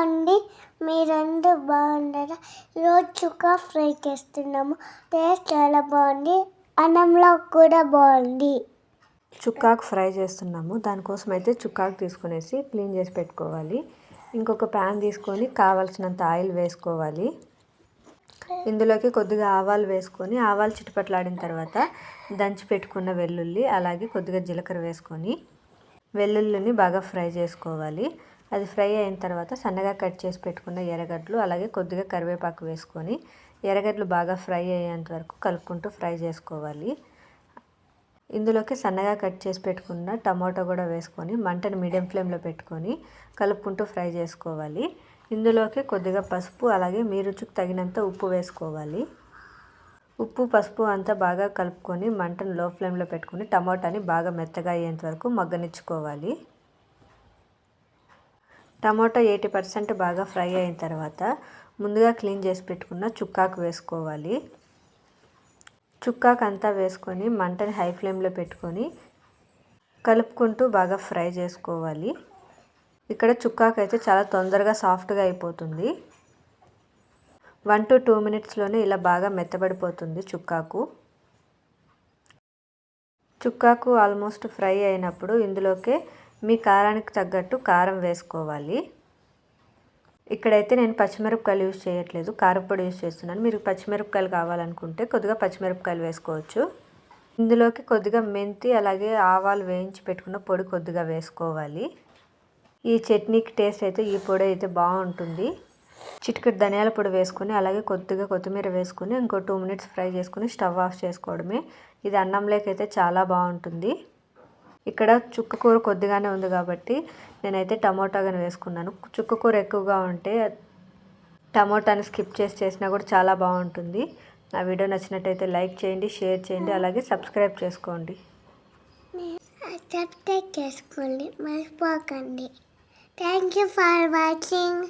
అండి మీరందరూ బాగుండరా ఈరోజు చుక్క ఫ్రై చేస్తున్నాము. టేస్ట్ చాలా బాగుంది అన్నంలో కూడా బాగుంది. చుక్కాకు ఫ్రై చేస్తున్నాము. దానికోసం అయితే చుక్కాకు తీసుకునేసి క్లీన్ చేసి పెట్టుకోవాలి. ఇంకొక ప్యాన్ తీసుకొని కావాల్సినంత ఆయిల్ వేసుకోవాలి. ఇందులోకి కొద్దిగా ఆవాలు వేసుకొని ఆవాలు చిటపట్లాడిన తర్వాత దంచి పెట్టుకున్న వెల్లుల్లి అలాగే కొద్దిగా జీలకర్ర వేసుకొని వెల్లుల్లిని బాగా ఫ్రై చేసుకోవాలి. అది ఫ్రై అయిన తర్వాత సన్నగా కట్ చేసి పెట్టుకున్న ఎర్రగడ్డలు అలాగే కొద్దిగా కరివేపాకు వేసుకొని ఎర్రగడ్డలు బాగా ఫ్రై అయ్యేంత వరకు కలుపుకుంటూ ఫ్రై చేసుకోవాలి. ఇందులోకి సన్నగా కట్ చేసి పెట్టుకున్న టమాటో కూడా వేసుకొని మంటను మీడియం ఫ్లేమ్లో పెట్టుకొని కలుపుకుంటూ ఫ్రై చేసుకోవాలి. ఇందులోకి కొద్దిగా పసుపు అలాగే మీ రుచికి తగినంత ఉప్పు వేసుకోవాలి. ఉప్పు పసుపు అంతా బాగా కలుపుకొని మంటను లో ఫ్లేమ్లో పెట్టుకొని టమాటాని బాగా మెత్తగా అయ్యేంత వరకు మగ్గనిచ్చుకోవాలి. టమాటా ఎయిటీ పర్సెంట్ బాగా ఫ్రై అయిన తర్వాత ముందుగా క్లీన్ చేసి పెట్టుకున్న చుక్కాకు వేసుకోవాలి. చుక్కాకు అంతా వేసుకొని మంటని హై ఫ్లేమ్లో పెట్టుకొని కలుపుకుంటూ బాగా ఫ్రై చేసుకోవాలి. ఇక్కడ చుక్కాకు అయితే చాలా తొందరగా సాఫ్ట్గా అయిపోతుంది. వన్ టు టూ మినిట్స్లోనే ఇలా బాగా మెత్తబడిపోతుంది చుక్కాకు. చుక్కాకు ఆల్మోస్ట్ ఫ్రై అయినప్పుడు ఇందులోకే మీ కారానికి తగ్గట్టు కారం వేసుకోవాలి. ఇక్కడైతే నేను పచ్చిమిరపకాయలు యూజ్ చేయట్లేదు. కారపొడి యూజ్ చేస్తున్నాను. మీరు పచ్చిమిరపకాయలు కావాలనుకుంటే కొద్దిగా పచ్చిమిరపకాయలు వేసుకోవచ్చు. ఇందులోకి కొద్దిగా మెంతి అలాగే ఆవాలు వేయించి పెట్టుకున్న పొడి కొద్దిగా వేసుకోవాలి. ఈ చట్నీకి టేస్ట్ అయితే ఈ పొడి అయితే బాగుంటుంది. చిటికెట్ ధనియాల పొడి వేసుకొని అలాగే కొద్దిగా కొత్తిమీర వేసుకొని ఇంకో టూ మినిట్స్ ఫ్రై చేసుకుని స్టవ్ ఆఫ్ చేసుకోవడమే. ఇది అన్నంలోకి అయితే చాలా బాగుంటుంది. ఇక్కడ చుక్క కూర కొద్దిగానే ఉంది కాబట్టి నేనైతే టమోటాగానే వేసుకున్నాను. చుక్క కూర ఎక్కువగా ఉంటే టమోటాని స్కిప్ చేసి చేసినా కూడా చాలా బాగుంటుంది. నా వీడియో నచ్చినట్టయితే లైక్ చేయండి షేర్ చేయండి అలాగే సబ్స్క్రైబ్ చేసుకోండి. సబ్స్క్రైబ్ చేసుకోండి మర్చిపోకండి. Thank you for watching